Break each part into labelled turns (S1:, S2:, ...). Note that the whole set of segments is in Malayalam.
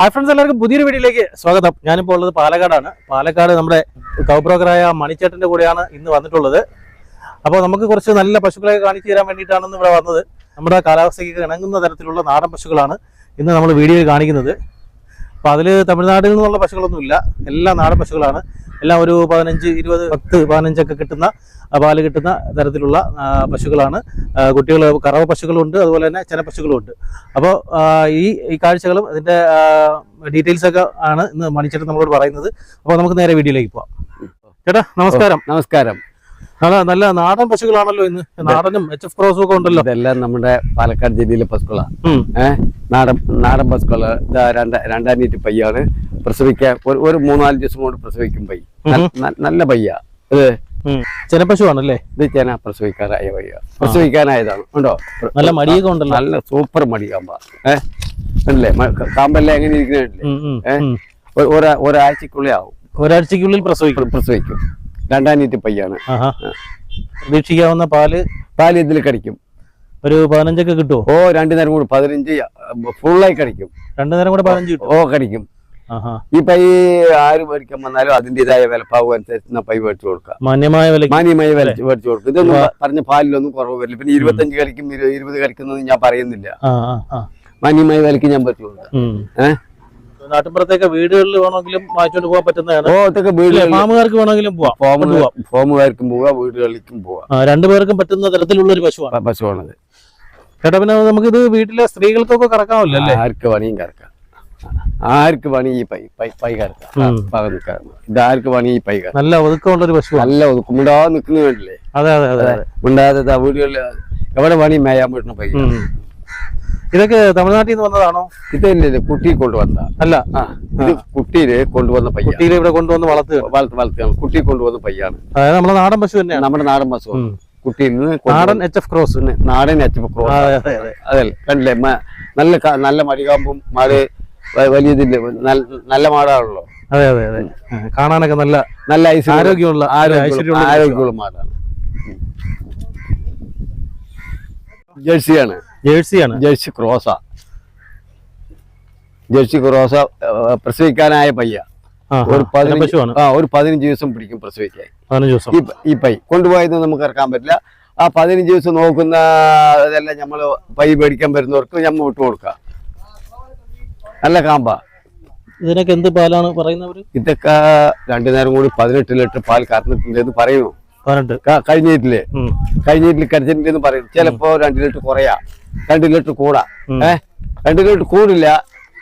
S1: ഹായ് ഫ്രണ്ട്സ് എല്ലാവർക്കും പുതിയൊരു വീഡിയോയിലേക്ക് സ്വാഗതം. ഞാനിപ്പോൾ ഉള്ളത് പാലക്കാടാണ്. പാലക്കാട് നമ്മുടെ കൗബ്രോക്കറായ മണിച്ചേട്ടന്റെ കൂടെയാണ് ഇന്ന് വന്നിട്ടുള്ളത്. അപ്പോൾ നമുക്ക് കുറച്ച് നല്ല പശുക്കളെ കാണിച്ചു തരാൻ വേണ്ടിയിട്ടാണ് ഇവിടെ വന്നത്. നമ്മുടെ കാലാവസ്ഥയ്ക്ക് ഇണങ്ങുന്ന തരത്തിലുള്ള നാടൻ പശുക്കളാണ് ഇന്ന് നമ്മൾ വീഡിയോയിൽ കാണിക്കുന്നത്. അപ്പോൾ അതിൽ തമിഴ്നാട്ടിൽ നിന്നുള്ള പശുക്കളൊന്നുമില്ല. എല്ലാ നാടൻ പശുക്കളാണ്. എല്ലാം ഒരു പതിനഞ്ച് ഇരുപത് പത്ത് പതിനഞ്ചൊക്കെ കിട്ടുന്ന പാൽ കിട്ടുന്ന തരത്തിലുള്ള പശുക്കളാണ്. കുട്ടികൾ കറവ പശുക്കളുണ്ട് അതുപോലെ തന്നെ ചെന പശുക്കളുണ്ട് അപ്പോൾ ഈ ഈ കാഴ്ചകളും അതിന്റെ ഡീറ്റെയിൽസ് ഒക്കെ ആണ് ഇന്ന് മണിച്ചേട്ടൻ നമ്മളോട് പറയുന്നത്. അപ്പോൾ നമുക്ക് നേരെ വീഡിയോയിലേക്ക് പോവാം. ചേട്ടാ നമസ്കാരം.
S2: നമസ്കാരം.
S1: അല്ല നല്ല നാടൻ പശുക്കളാണല്ലോ ഇന്ന്. നാടനും എച്ച് എഫ് ക്രോസും ഒക്കെ ഉണ്ടല്ലോ.
S2: ഇതെല്ലാം നമ്മുടെ പാലക്കാട് ജില്ലയിലെ പശുക്കളാണ് നാടൻ നാടൻ പശുക്കൾ. ഇതാ രണ്ട രണ്ടാം നീറ്റ് പയ്യാണ്. പ്രസവിക്കാൻ ഒരു ഒരു മൂന്നാൽ ദിവസം കൊണ്ട് പ്രസവിക്കും ന- നല്ല പയ്യ. ഇത്.
S1: ചെനപ്പശുവാണല്ലേ
S2: ഇത് ചേന പ്രസവിക്കാറായ പയ്യ. പ്രസവിക്കാനായതാണ്. ഉണ്ടോ
S1: നല്ല മടിയൊക്കെ ഉണ്ടല്ലോ.
S2: നല്ല സൂപ്പർ മടി കാമ്പ ഏഹ് അല്ലേ കാമ്പല്ലേ എങ്ങനെ ഇരിക്കുന്നില്ലേ ഏഹ് ഒരാഴ്ചക്കുള്ളിൽ ആവും.
S1: ഒരാഴ്ചക്കുള്ളിൽ പ്രസവിക്കും.
S2: പ്രസവിക്കും. രണ്ടാം നീറ്റ് പയ്യാണ്.
S1: പ്രതീക്ഷിക്കാവുന്ന പാൽ?
S2: പാൽ ഇതിൽ കടിക്കും.
S1: ഒരു പതിനഞ്ചൊക്കെ കിട്ടുമോ
S2: ഓ രണ്ടു നേരം കൂടി പതിനഞ്ച് ഫുള്ളായി കടിക്കും.
S1: രണ്ടു നേരം കൂടെ പതിനഞ്ച് കിട്ടും
S2: ഓ കടിക്കും. ഈ പൈ ആര് മേടിക്കാൻ വന്നാലും അതിന്റെതായ വിലപ്പാവ് അനുസരിച്ച് പൈ മേടിച്ചു കൊടുക്കാം.
S1: മാന്യമായ വില
S2: മാന്യമായി വില മേടിച്ചു കൊടുക്കും. ഇതൊന്നും പറഞ്ഞ പാലിലൊന്നും കുറവ് വരില്ല. പിന്നെ ഇരുപത്തഞ്ച് കളിക്കും ഇരു- ഇരുപത് കളിക്കുന്നൊന്നും ഞാൻ പറയുന്നില്ല.
S1: ആ ആ ആ.
S2: മാന്യമായ വിലക്ക് ഞാൻ പറ്റു കൊടുക്കാം.
S1: ഉം.
S2: ഏഹ്
S1: നാട്ടിൻപുറത്തേക്ക് വീടുകളിൽ വേണമെങ്കിലും വാങ്ങിച്ചോണ്ട് പോകാൻ പറ്റുന്നതാണ്. ഫാമുകാർക്ക് വേണമെങ്കിലും പോവാം.
S2: ഫോമുകാർക്കും പോവാ വീടുകളിലേക്കും പോവാ.
S1: രണ്ടുപേർക്കും പറ്റുന്ന തരത്തിലുള്ള ഒരു പശുവാണ്.
S2: പശുവാണത്.
S1: ചേട്ടാ പിന്നെ നമുക്കിത് വീട്ടിലെ സ്ത്രീകൾക്കൊക്കെ കറക്കാവില്ലല്ലേ അല്ലേ?
S2: ആർക്ക് വേണമെങ്കിലും കറക്കാം. ആർക്ക് പണി ഈ പൈ പൈ. പക നിൽക്കാം ഇത് പണി ഈ പൈ കറക്കാം
S1: നല്ല ഒതുക്കമുള്ള ഒരു പശു
S2: നല്ല ഒതുക്കുമ്പോഴാ നിൽക്കുന്ന വേണ്ടില്ലേ
S1: അതെ അതെ അതെ
S2: മിണ്ടാതെ വീടുകളിൽ എവിടെ പണി മേയാൻ പറ്റുന്ന പൈ.
S1: ഇതൊക്കെ തമിഴ്നാട്ടിൽ നിന്ന് വന്നതാണോ?
S2: ഇതല്ലേ കുട്ടി കൊണ്ടുവന്ന
S1: അല്ല.
S2: ഇത് കുട്ടിയിൽ കൊണ്ടുവന്ന പയ്യ
S1: കുട്ടിയിൽ ഇവിടെ കൊണ്ടുവന്ന് വളർത്ത്
S2: വളർത്ത് വളർത്തുകയാണ്. കുട്ടി കൊണ്ടുവന്ന പയ്യാണ്.
S1: അതായത് നമ്മുടെ നാടൻ പശു തന്നെയാണ്.
S2: നമ്മുടെ നാടൻ പശു. കുട്ടിയിൽ നിന്ന്
S1: നാടൻ എച്ച് എഫ് ക്രോസ്
S2: നാടൻ എച്ച് ക്രോസ്
S1: അതെ അതെ അതെ.
S2: അതല്ലേ കണ്ടില്ലേ? നല്ല നല്ല മരികാമ്പും മാട് വലിയ ഇതില്ലേ നല്ല- മാടാണല്ലോ.
S1: അതെ അതെ അതെ. കാണാനൊക്കെ നല്ല
S2: നല്ല
S1: ആരോഗ്യമുള്ള
S2: ആരോഗ്യമുള്ള മാടാണ്. ജേഴ്സിയാണ്.
S1: ജേഴ്സിയാണ്.
S2: ജേഴ്സി ക്രോസ. ജേഴ്സി ക്രോസ പ്രസവിക്കാനായ പയ്യ. ഒരു പതിനഞ്ച് ആ ഒരു പതിനഞ്ച് ദിവസം പിടിക്കും പ്രസവിക്കാൻ.
S1: പതിനഞ്ച് ദിവസം.
S2: ഈ ഈ പൈ. കൊണ്ടുപോയത് നമുക്ക് ഇറക്കാൻ പറ്റില്ല. ആ പതിനഞ്ച് ദിവസം നോക്കുന്ന ഇതെല്ലാം നമ്മൾ പൈ മേടിക്കാൻ വരുന്നവർക്ക് നമ്മൾ വിട്ടു കൊടുക്കാം. നല്ല കാമ്പ.
S1: ഇതിനൊക്കെ എന്ത് പാലാണ് പറയുന്നവര്?
S2: ഇതൊക്കെ രണ്ടു നേരം കൂടി പതിനെട്ട് ലിറ്റർ പാൽ കറന്നിട്ടുണ്ട് എന്ന് പറയുന്നു കഴിഞ്ഞിട്ടില്ലേ. കഴിഞ്ഞിട്ടിൽ കടിച്ചിട്ടുണ്ടെന്ന് പറയും. ചിലപ്പോ രണ്ട് ലിറ്റർ കുറയാ. രണ്ട് ലിറ്റർ കൂടാ.
S1: ഏ?
S2: ഏഹ് രണ്ട് ലിറ്റർ കൂടില്ല.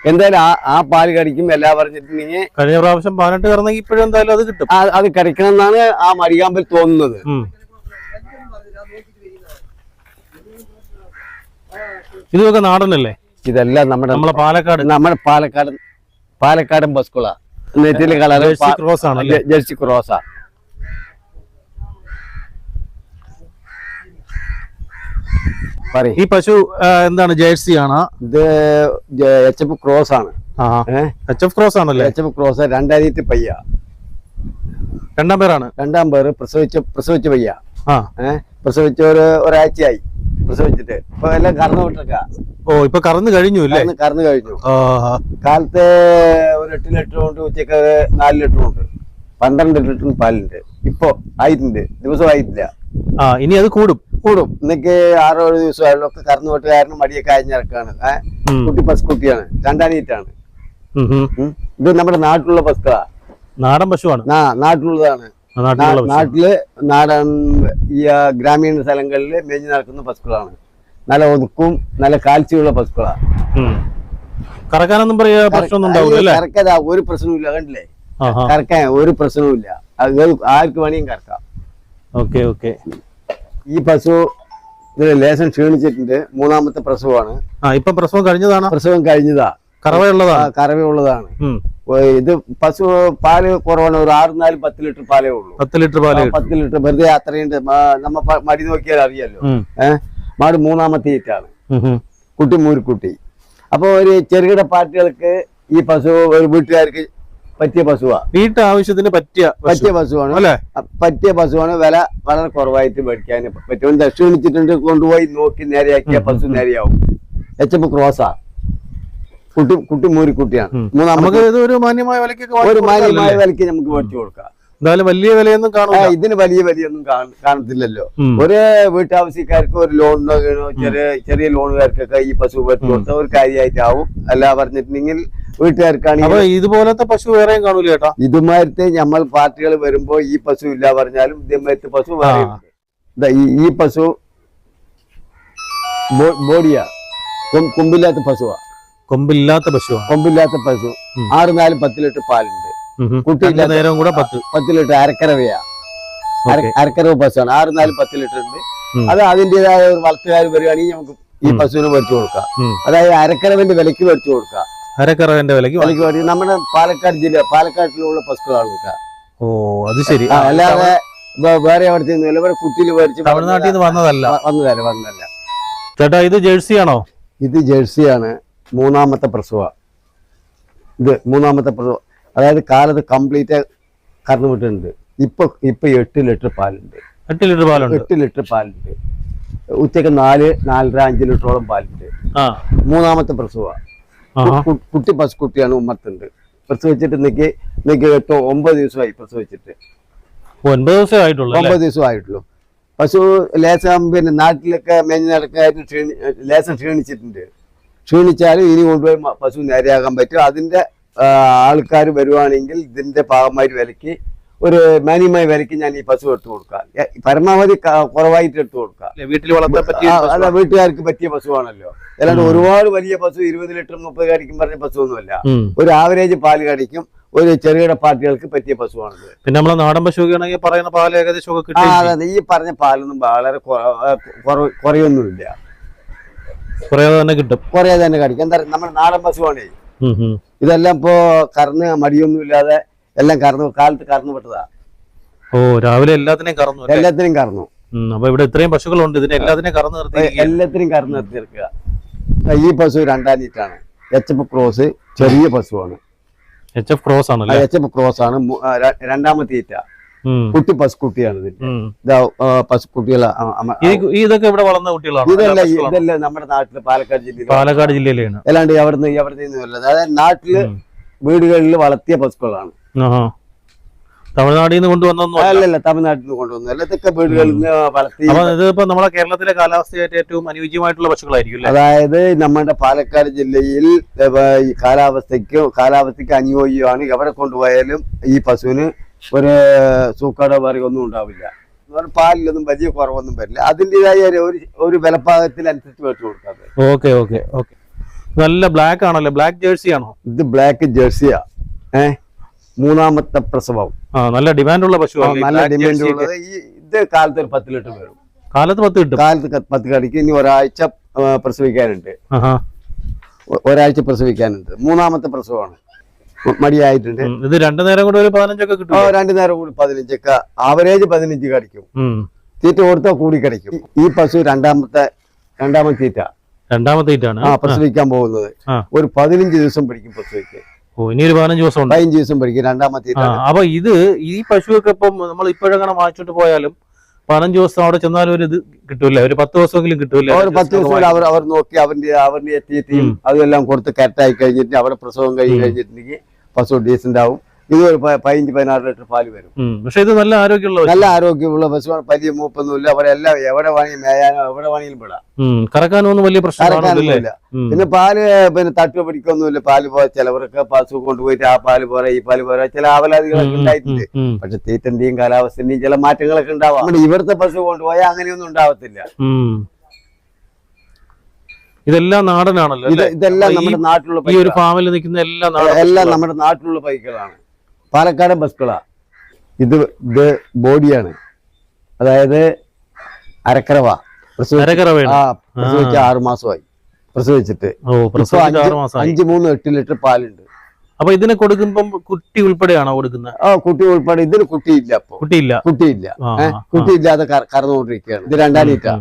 S2: എന്തായാലും ആ ആ പാൽ കടിക്കും എല്ലാം പറഞ്ഞിട്ടുണ്ടെങ്കിൽ
S1: കഴിഞ്ഞ പ്രാവശ്യം പതിനെട്ട് കറന്നെങ്കിൽ ഇപ്പോഴും എന്തായാലും അത് കിട്ടും.
S2: അത് കടിക്കണം എന്നാണ് ആ മരികാമ്പിൽ തോന്നുന്നത്.
S1: ഇത് ഇതൊക്കെ നാടനല്ലേ?
S2: ഇതെല്ലാം നമ്മുടെ
S1: നമ്മളെ പാലക്കാട്.
S2: നമ്മുടെ പാലക്കാട് പാലക്കാടൻ ബസ്കുള നെറ്റിലെ കളർ
S1: ക്രോസ് ആണ്
S2: ജേഴ്സി ക്രോസ
S1: ഈ പശു എന്താണ് ജേഴ്സി ആണ്
S2: ഇത് എച്ച് എഫ് ക്രോസ് ആണ്.
S1: എച്ച് എഫ് ക്രോസ് ആണല്ലേ?
S2: എച്ച് എഫ് ക്രോസ് രണ്ടായിരത്തി പയ്യ.
S1: രണ്ടാം പേരാണ്?
S2: രണ്ടാം പേര് പ്രസവിച്ച പ്രസവിച്ച പയ്യ. പ്രസവിച്ച ഒരു ഒരാഴ്ചയായി. പ്രസവിച്ചിട്ട്. ഇപ്പൊ എല്ലാം കറന്നു വിട്ടേക്ക
S1: ഓ ഇപ്പൊ കറന്നു കഴിഞ്ഞു അല്ലേ?
S2: കറന്ന് കഴിഞ്ഞു. കാലത്തെ. ഒരു എട്ട് ലിറ്റർ ഉണ്ട് ഉച്ചയ്ക്ക് നാല് ലിറ്റർ ഉണ്ട് പന്ത്രണ്ട് ലിറ്റർ പാലുണ്ട്. ഇപ്പൊ ആയിട്ടുണ്ട്. ദിവസം ആയിട്ടില്ല
S1: ആ ഇനി അത് കൂടും.
S2: കൂടും. ഇന്നേക്ക് ആറോ ഏഴ് ദിവസം ഒക്കെ കറന്നു വിട്ട് കാരണം മടിയൊക്കെ അയഞ്ഞിറക്കാണ് കുട്ടി പസ് കുട്ടിയാണ്. രണ്ടാം നീറ്റാണ്
S1: ഉം, ഉം.
S2: ഉം. ഇത് നമ്മുടെ നാട്ടിലുള്ള ബസ്കളാ
S1: നാടൻ പശുവാണ്. ആ നാട്ടിലുള്ളതാണ്.
S2: നാട്ടിൽ നാടൻ ഈ ഗ്രാമീണ സ്ഥലങ്ങളിൽ മേഞ്ഞു നടക്കുന്ന പശുക്കളാണ്. നല്ല ഒതുക്കും നല്ല കാൽച്ചയുള്ള
S1: പശുക്കളാണ്. കറക്കാനൊന്നും പറയാ പ്രശ്നമൊന്നും
S2: കറക്കതാ ഒരു പ്രശ്നവും കണ്ടില്ലേ? കറക്കാൻ ഒരു പ്രശ്നവും ഇല്ല ആർക്ക് വേണമെങ്കിലും കറക്കാം.
S1: Okay okay.
S2: ഈ പശു ഇതിന് ലേശം ക്ഷീണിച്ചിട്ടുണ്ട്. മൂന്നാമത്തെ പ്രസവമാണ്.
S1: ഇപ്പം പ്രസവം കഴിഞ്ഞതാണ്?
S2: പ്രസവം കഴിഞ്ഞതാ.
S1: കറവയുള്ളതാണ്?
S2: കറവയുള്ളതാണ്. ഇത് പശു പാൽ കുറവാണ്. ഒരു ആറ് നാല് പത്ത് ലിറ്റർ പാലേ ഉള്ളൂ.
S1: പത്ത് ലിറ്റർ പാൽ
S2: പത്ത് ലിറ്റർ വെറുതെ അത്രയുണ്ട്. നമ്മ മടി നോക്കിയാൽ അറിയാലോ. ഏഹ് മാട് മൂന്നാമത്തെ ഈറ്റാണ്. കുട്ടി മൂരിക്കുട്ടി. അപ്പോൾ ഒരു ചെറുകിട പാർട്ടികൾക്ക് ഈ പശു ഒരു വീട്ടുകാർക്ക് പറ്റിയ പശുവാ.
S1: വീട്ടാവശ്യത്തിന് പറ്റിയ.
S2: പറ്റിയ പശുവാണ്.
S1: അല്ലേ?
S2: പറ്റിയ പശുവാണ്. വില വളരെ കുറവായിട്ട് മേടിക്കാൻ പറ്റും. ദക്ഷിണിച്ചിട്ടുണ്ട് കൊണ്ടുപോയി നോക്കി നേരെയാക്കിയ പശു നേരെയാവും. എച്ച് എഫ് ക്രോസാ. കുട്ടി കുട്ടി മൂരിക്കുട്ടിയാണ്.
S1: നമുക്ക് ഒരു മാന്യമായ വിലക്കൊക്കെ
S2: ഒരു മാന്യമായ? വിലക്ക് നമുക്ക് മേടിച്ചു കൊടുക്കാം.
S1: എന്തായാലും വലിയ വിലയൊന്നും
S2: ആ,
S1: കാണൂല
S2: ഇതിന് വലിയ വിലയൊന്നും കാണ- കാണത്തില്ലല്ലോ. ഒരു വീട്ടാവശ്യക്കാർക്ക് ഒരു ലോണിനോ ചെറിയ ചെറിയ ലോണുകാർക്കൊക്കെ ഈ പശു പറ്റി കൊടുത്ത ഒരു കാര്യമായിട്ടാവും. അല്ല പറഞ്ഞിട്ടുണ്ടെങ്കിൽ വീട്ടുകാർക്കാണെങ്കിൽ
S1: ഇതുപോലത്തെ പശു വേറെയും കാണൂല ചേട്ടാ.
S2: ഇതുമാരത്തെ നമ്മൾ പാർട്ടികൾ വരുമ്പോ ഈ പശു ഇല്ല പറഞ്ഞാലും ഇതുമായിട്ട് പശു വേറെ. ഈ പശു ബോഡിയാ. കൊമ്പില്ലാത്ത പശുവാ.
S1: കൊമ്പില്ലാത്ത പശു
S2: കൊമ്പില്ലാത്ത പശു. ആറ് നാല് പത്ത് ലിറ്റർ പാലുണ്ട്.
S1: ഉം നേരം കൂടെ പത്ത്.
S2: പത്ത് ലിറ്റർ അരക്കരവയാ അരക്കരവ് പശുവാണ്. ആറ് നാല് പത്ത് ലിറ്റർ ഉണ്ട്. അത് അതിന്റെതായ ഒരു വളർത്തുകാർ വരികയാണെങ്കിൽ നമുക്ക് ഈ പശുവിനെ മേടിച്ചു കൊടുക്കാം. അതായത് അരക്കരവിന്റെ വിലക്ക് മേടിച്ചു കൊടുക്കാം.
S1: അരക്കറവന്റെ വിലക്ക്.
S2: വിലക്ക് മേടിച്ചു നമ്മുടെ പാലക്കാട് ജില്ല പാലക്കാട്ടിലുള്ള പശുക്കളാണ് കൊടുക്കുക
S1: ഓ അത് ശരി.
S2: അല്ലാതെ വേറെ അവിടുത്തെ ഇവിടെ കുട്ടിയിൽ മേടിച്ച്
S1: തമിഴ്നാട്ടിൽ നിന്ന് വന്നതല്ല.
S2: വന്നതല്ല വന്നതല്ല.
S1: ചേട്ടാ ഇത് ജേഴ്സി ആണോ
S2: ഇത് ജേഴ്സിയാണ്. മൂന്നാമത്തെ പ്രസവ. ഇത് മൂന്നാമത്തെ പ്രസവ. അതായത് കാലത്ത് കംപ്ലീറ്റ് കറന്നു വിട്ടിട്ടുണ്ട്. ഇപ്പൊ ഇപ്പൊ എട്ട് ലിറ്റർ പാലുണ്ട്.
S1: എട്ട് ലിറ്റർ പാലുണ്ട്.
S2: എട്ട് ലിറ്റർ പാലുണ്ട്. ഉച്ചയ്ക്ക് നാല് നാലര അഞ്ച് ലിറ്ററോളം പാലുണ്ട്. മൂന്നാമത്തെ പ്രസവ. കുട്ടി പശു കുട്ടിയാണ് ഉമ്മത്തുണ്ട്. പ്രസവിച്ചിട്ട് നിക്ക് നിക്ക് എട്ടോ ഒമ്പത് ദിവസമായി പ്രസവിച്ചിട്ട്.
S1: ഒൻപത് ദിവസമേ ആയിട്ടുള്ളൂ?
S2: ഒമ്പത് ദിവസം ആയിട്ടുള്ളൂ. പശു ലേശം പിന്നെ നാട്ടിലൊക്കെ മേഞ്ഞ് നടക്കാൻ ക്ഷീണി ലേശം ക്ഷീണിച്ചിട്ടുണ്ട്. ക്ഷീണിച്ചാലും ഇനി കൊണ്ടുപോയി പശു നേരെയാകാൻ പറ്റും. അതിന്റെ ആൾക്കാർ വരുവാണെങ്കിൽ ഇതിന്റെ ഭാഗമായി വിലക്ക് ഒരു മാന്യമായ വിലക്ക് ഞാൻ ഈ പശു എടുത്തു കൊടുക്കാം. പരമാവധി കുറവായിട്ട് എടുത്തു കൊടുക്കാം.
S1: അല്ലേ, വീട്ടിൽ വളർത്താൻ പറ്റിയ
S2: അല്ല വീട്ടുകാർക്ക് പറ്റിയ പശുവാണല്ലോ. അല്ലാണ്ട് ഒരുപാട് വലിയ പശു ഇരുപത് ലിറ്റർ മുപ്പത് കടിക്കും പറഞ്ഞ പശു ഒന്നുമല്ല ഒരു ആവറേജ് പാൽ കടിക്കും ഒരു ചെറുകിട പാർട്ടികൾക്ക് പറ്റിയ പശുവാണത്.
S1: പിന്നെ നമ്മളെ നാടൻ പശു പറയുന്ന പാൽ ഏകദേശം.
S2: ഈ പറഞ്ഞ പാലൊന്നും വളരെ കുറവൊന്നുമില്ല കുറയൊന്നുമില്ല.
S1: കുറയാതെ തന്നെ കിട്ടും.
S2: കുറേ തന്നെ കടിക്കും എന്താ നമ്മുടെ നാടൻ പശുവാണേ. ഇതെല്ലാം ഇപ്പോ കറന്ന് മടിയൊന്നും ഇല്ലാതെ എല്ലാം കറന്നു കാലത്ത് കറന്നു പെട്ടതാ
S1: ഓ രാവിലെ എല്ലാത്തിനെയും കറന്നു അല്ലേ?
S2: എല്ലാത്തിനും കറന്നു.
S1: അപ്പൊ ഇവിടെ ഇത്രയും പശുക്കളുണ്ട്. ഇതിനെ എല്ലാത്തിനെയും കറന്നു നിർത്തി
S2: എല്ലാത്തിനും കറന്ന് നിർത്തിയിരിക്കുക ഈ പശു രണ്ടാം നീറ്റാണ് എച്ച് എഫ് ക്രോസ് ചെറിയ പശുവാണ്.
S1: എച്ച് എഫ് ക്രോസ് ആണ്
S2: എച്ച് എഫ് ക്രോസ് ആണ്. രണ്ടാമത്തെ ഈറ്റ കുട്ടി പശുക്കുട്ടിയാണ് ഇതിന്റെ.
S1: ഈ ഇതൊക്കെ ഇവിടെ വളർന്ന കുട്ടികളാണ്?
S2: ഇതല്ല ഇതല്ല നമ്മുടെ നാട്ടിൽ പാലക്കാട് ജില്ലയിൽ
S1: പാലക്കാട് ജില്ലയിലാണ്.
S2: അല്ലാണ്ട് അവിടുന്ന് അവിടുന്ന് ഒന്നുമല്ല അതായത്
S1: നാട്ടിൽ
S2: വീടുകളിൽ വളർത്തിയ പശുക്കളാണ്.
S1: തമിഴ്നാട്ടിൽ നിന്ന് കൊണ്ടുവന്നു
S2: അല്ലല്ല തമിഴ്നാട്ടിൽ നിന്ന് കൊണ്ടുവന്നു ഇതൊക്കെ വീടുകളിൽ നിന്ന് വളർത്തി
S1: ഇതിപ്പോ നമ്മുടെ കേരളത്തിലെ കാലാവസ്ഥയായിട്ട് ഏറ്റവും അനുയോജ്യമായിട്ടുള്ള പശുക്കളായിരിക്കും
S2: അതായത് നമ്മുടെ പാലക്കാട് ജില്ലയിൽ കാലാവസ്ഥയ്ക്ക് കാലാവസ്ഥയ്ക്ക് അനുയോജ്യമാണ് എവിടെ കൊണ്ടുപോയാലും ഈ പശുവിന് ഒരു സൂക്കാടോ പറയും ഒന്നും ഉണ്ടാവില്ല. പാലിലൊന്നും വലിയ കുറവൊന്നും വരില്ല. അതിന്റെതായ ഒരു ഒരു വിലപ്പാകത്തിനനുസരിച്ച് വെച്ച് കൊടുക്കാതെ
S1: ഓക്കെ ഓക്കെ ഓക്കെ. നല്ല ബ്ലാക്ക് ആണല്ലോ? ബ്ലാക്ക് ജേഴ്സി ആണോ?
S2: ഇത് ബ്ലാക്ക് ജേഴ്സിയാ ഏ? മൂന്നാമത്തെ പ്രസവം.
S1: നല്ല ഡിമാൻഡുള്ള പശു
S2: ആ, നല്ല ഡിമാൻഡ് ഉള്ളത്. ഈ ഇത് കാലത്ത് ഒരു പത്ത് ലിറ്റർ വരും.
S1: കാലത്ത് പത്ത് കിട്ടും?
S2: കാലത്ത് പത്ത് കടിക്ക് ഇനി ഒരാഴ്ച പ്രസവിക്കാനുണ്ട്. ഒരാഴ്ച പ്രസവിക്കാനുണ്ട്. മൂന്നാമത്തെ പ്രസവമാണ്. മടിയായിട്ടുണ്ട്.
S1: ഇത് രണ്ടു നേരം കൂടെ ഒരു പതിനഞ്ചൊക്കെ കിട്ടും
S2: രണ്ടു നേരം കൂടി പതിനഞ്ചൊക്കെ. ആവറേജ് പതിനഞ്ച് കടിക്കും. തീറ്റ കൊടുത്താൽ കൂടി കടിക്കും. ഈ പശു രണ്ടാമത്തെ രണ്ടാമത്തെ തീറ്റ.
S1: രണ്ടാമത്തെ തീറ്റാണ്?
S2: ആ പ്രസവിക്കാൻ പോകുന്നത്. ഒരു പതിനഞ്ച് ദിവസം പിടിക്കും പ്രസവിക്ക്
S1: ഇനി ഒരു പതിനഞ്ച് ദിവസം
S2: പതിനഞ്ച് ദിവസം പിടിക്കും. രണ്ടാമത്തെ
S1: അപ്പൊ ഇത് ഈ പശുവൊക്കെ ഇപ്പം നമ്മൾ ഇപ്പോഴങ്ങനെ വാങ്ങിച്ചോണ്ട് പോയാലും പതിനഞ്ച് ദിവസം അവിടെ ചെന്നാലും ഒരു ഇത് കിട്ടൂല ഒരു പത്ത് ദിവസമെങ്കിലും കിട്ടൂല
S2: ഒരു പത്ത് ദിവസം അവർ അവർ നോക്കി അവന്റെ അവന്റെ
S1: എത്തിയും.
S2: അതെല്ലാം കൊടുത്ത് കറക്റ്റായി കഴിഞ്ഞിട്ട് അവരുടെ പ്രസവം കഴിഞ്ഞ്. കഴിഞ്ഞിട്ടുണ്ടെങ്കിൽ പശു ഡീസന്റ് ആവും ഇത് ഒരു പതിനഞ്ച് പതിനാറ് ലിറ്റർ പാൽ വരും.
S1: പക്ഷേ ഇത് നല്ല ആരോഗ്യമുള്ള.
S2: നല്ല ആരോഗ്യമുള്ള പശുവാണ് വലിയ മൂപ്പൊന്നുമില്ല അവിടെ എല്ലാം എവിടെ വേണമെങ്കിലും മേയാനോ എവിടെ വേണമെങ്കിലും വിടാം.
S1: കറക്കാനൊന്നും വലിയ
S2: പ്രശ്നമില്ല പിന്നെ പാൽ പിന്നെ തട്ടു പിടിക്കൊന്നുമില്ല പാൽ പോ ചിലവരൊക്കെ പശു കൊണ്ടുപോയിട്ട് ആ പാൽ പോരാ ഈ പാൽ പോരാ. ചില ആവലാതികളൊക്കെ ഉണ്ടായിട്ടുണ്ട്. പക്ഷെ തീറ്റന്റെയും കാലാവസ്ഥന്റെയും ചില മാറ്റങ്ങളൊക്കെ ഉണ്ടാവാം. നമ്മുടെ ഇവിടുത്തെ പശു കൊണ്ടുപോയാൽ അങ്ങനെയൊന്നും ഉണ്ടാവത്തില്ല.
S1: ഇതെല്ലാം നാടനാണല്ലോ
S2: ഇതെല്ലാം നമ്മുടെ നാട്ടിലുള്ള
S1: ഈ ഒരു ഫാമിൽ നിൽക്കുന്ന എല്ലാം
S2: എല്ലാം നമ്മുടെ നാട്ടിലുള്ള പൈക്കളാണ് പാലക്കാട് ബസ്കുള ഇത് ഇത് ബോഡിയാണ്. അതായത് അരക്കരവ പ്രസവിച്ച ആ ആറു മാസമായി. പ്രസവിച്ചിട്ട്. അഞ്ചു മൂന്ന് എട്ട് ലിറ്റർ പാലുണ്ട്.
S1: അപ്പൊ ഇതിനെ കൊടുക്കുമ്പം കുട്ടി ഉൾപ്പെടെയാണോ കൊടുക്കുന്നത്
S2: ആ കുട്ടി ഉൾപ്പെടെ. ഇതിന് കുട്ടിയില്ല അപ്പൊ
S1: കുട്ടിയില്ല.
S2: കുട്ടിയില്ല. കുട്ടിയില്ലാതെ കറന്നുകൊണ്ടിരിക്കുകയാണ്. ഇത് രണ്ടാം
S1: ലിറ്റർ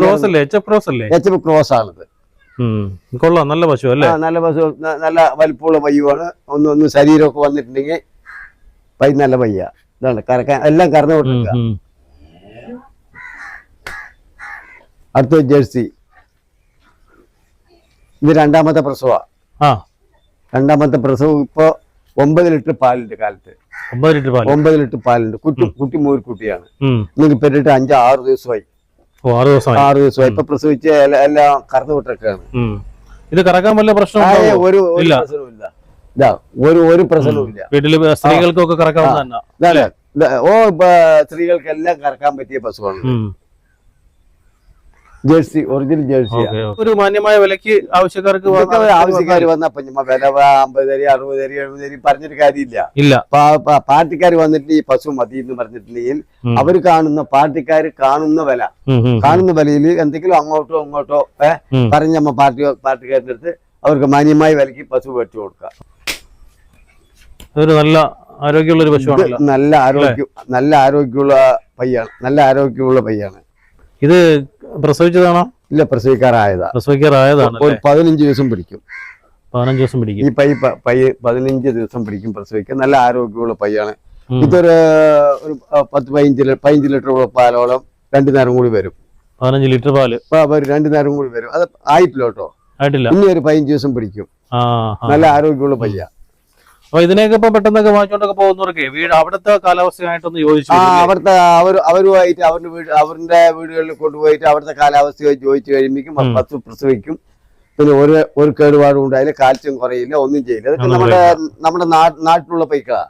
S1: ക്രോസ് അല്ലേ എച്ച് എഫ് ക്രോസ് അല്ലേ
S2: എച്ച് എഫ് ക്രോസ് ആണിത്.
S1: കൊള്ളാം. നല്ല പശു അല്ലേ
S2: നല്ല പശു. നല്ല വലിപ്പമുള്ള പയ്യുവാണ്. ഒന്ന് ഒന്ന് ശരീരമൊക്കെ വന്നിട്ടുണ്ടെങ്കിൽ പൈ നല്ല പയ്യ. ഇതാണ് കറക്കാൻ എല്ലാം കറന്നു
S1: കൊടുക്കുക.
S2: അടുത്ത ജേഴ്സി. ഇത് രണ്ടാമത്തെ പ്രസവ
S1: ആ.
S2: രണ്ടാമത്തെ പ്രസവം ഇപ്പൊ ഒമ്പത് ലിറ്റർ പാലുണ്ട് കാലത്ത്.
S1: ഒമ്പത് ലിറ്റർ
S2: ഒമ്പത് ലിറ്റർ പാലുണ്ട്. കുട്ടി കുട്ടി മൂരിക്കുട്ടിയാണ്. നിങ്ങൾക്ക് പെരിട്ട് അഞ്ച് ആറ് ദിവസമായി.
S1: ആറ് ദിവസം
S2: ആറ് ദിവസമായി. ഇപ്പൊ പ്രസവിച്ച് എല്ലാം- കറന്നു വിട്ടൊക്കെയാണ്
S1: ഇത് കറക്കാൻ വല്ല പ്രശ്നം
S2: ഒരു ഒരു
S1: ഇല്ല.
S2: പ്രശ്നവും ഇല്ല ഇതാ ഒരു ഒരു പ്രശ്നവും ഇല്ല.
S1: വീട്ടിൽ സ്ത്രീകൾക്കൊക്കെ തന്നെ
S2: ഓ സ്ത്രീകൾക്ക് എല്ലാം കറക്കാൻ പറ്റിയ പശുവാണ്. Jersey original Jersey.
S1: ഒരു മാന്യമായ വിലക്ക് ആവശ്യക്കാർക്ക്
S2: ആവശ്യക്കാർ വന്നപ്പോ ഞമ്മ വില അമ്പത് തരി അറുപത് തരി എഴുപത് തരി പറഞ്ഞിട്ട് കാര്യമില്ല.
S1: ഇല്ല.
S2: പാർട്ടിക്കാർ വന്നിട്ട് ഈ പശു മതി എന്ന് പറഞ്ഞിട്ടുണ്ടെങ്കിൽ. അവർ കാണുന്ന പാർട്ടിക്കാർ കാണുന്ന വില. കാണുന്ന വിലയിൽ എന്തെങ്കിലും അങ്ങോട്ടോ ഇങ്ങോട്ടോ
S1: ഏഹ്
S2: പറഞ്ഞ നമ്മ പാർട്ടി പാർട്ടിക്കാരുടെ അടുത്ത് അവർക്ക് മാന്യമായ വിലക്ക് പശു മേടിച്ചു കൊടുക്കുക.
S1: ഇതൊരു നല്ല ആരോഗ്യമുള്ള ഒരു പശു
S2: നല്ല ആരോഗ്യം നല്ല ആരോഗ്യമുള്ള പയ്യാണ് നല്ല ആരോഗ്യമുള്ള പയ്യാണ്.
S1: ഇത് പ്രസവിച്ചതാണോ?
S2: ഇല്ല പ്രസവിക്കാറായതാ.
S1: പ്രസവിക്കാറായതാണ്
S2: ഒരു പതിനഞ്ച് ദിവസം പിടിക്കും.
S1: പതിനഞ്ച് ദിവസം പിടിക്കും.
S2: ഈ പൈ പൈ പതിനഞ്ച് ദിവസം പിടിക്കും പ്രസവിക്കാൻ. നല്ല ആരോഗ്യമുള്ള പയ്യാണ്. ഇതൊരു ഒരു പത്ത് പതിനഞ്ച് ലിറ്റർ പതിനഞ്ച് ലിറ്റർ പാലോളം രണ്ടു നേരം കൂടി വരും.
S1: പതിനഞ്ച് ലിറ്റർ
S2: പാൽ. രണ്ടു നേരം കൂടി വരും. അത് ആയിട്ടില്ല കേട്ടോ.
S1: ആയിട്ടില്ല.
S2: ഇനി ഒരു പതിനഞ്ച് ദിവസം പിടിക്കും. നല്ല ആരോഗ്യമുള്ള പയ്യ.
S1: അപ്പൊ ഇതിനൊക്കെ ഇപ്പൊ പെട്ടെന്നൊക്കെ വാങ്ങിച്ചോണ്ടൊക്കെ പോകുന്നവർക്ക് വീട് അവിടുത്തെ കാലാവസ്ഥയായിട്ടൊന്ന് യോജിച്ചു
S2: ആ? അവിടുത്തെ അവർ അവരുമായിട്ട് അവരുടെ വീട് അവരുടെ വീടുകളിൽ കൊണ്ടുപോയിട്ട് അവിടുത്തെ കാലാവസ്ഥയായി ചോദിച്ചു കഴിയുമ്പോഴേക്കും. പത്ത് പ്രസവിക്കും. പിന്നെ ഒരു ഒരു കേടുപാടും ഉണ്ടായില്ല കാൽസ്യം കുറയില്ല ഒന്നും ചെയ്യില്ല. അതൊക്കെ നമ്മുടെ നമ്മുടെ നാട്ടിലുള്ള പൈക്കളാ.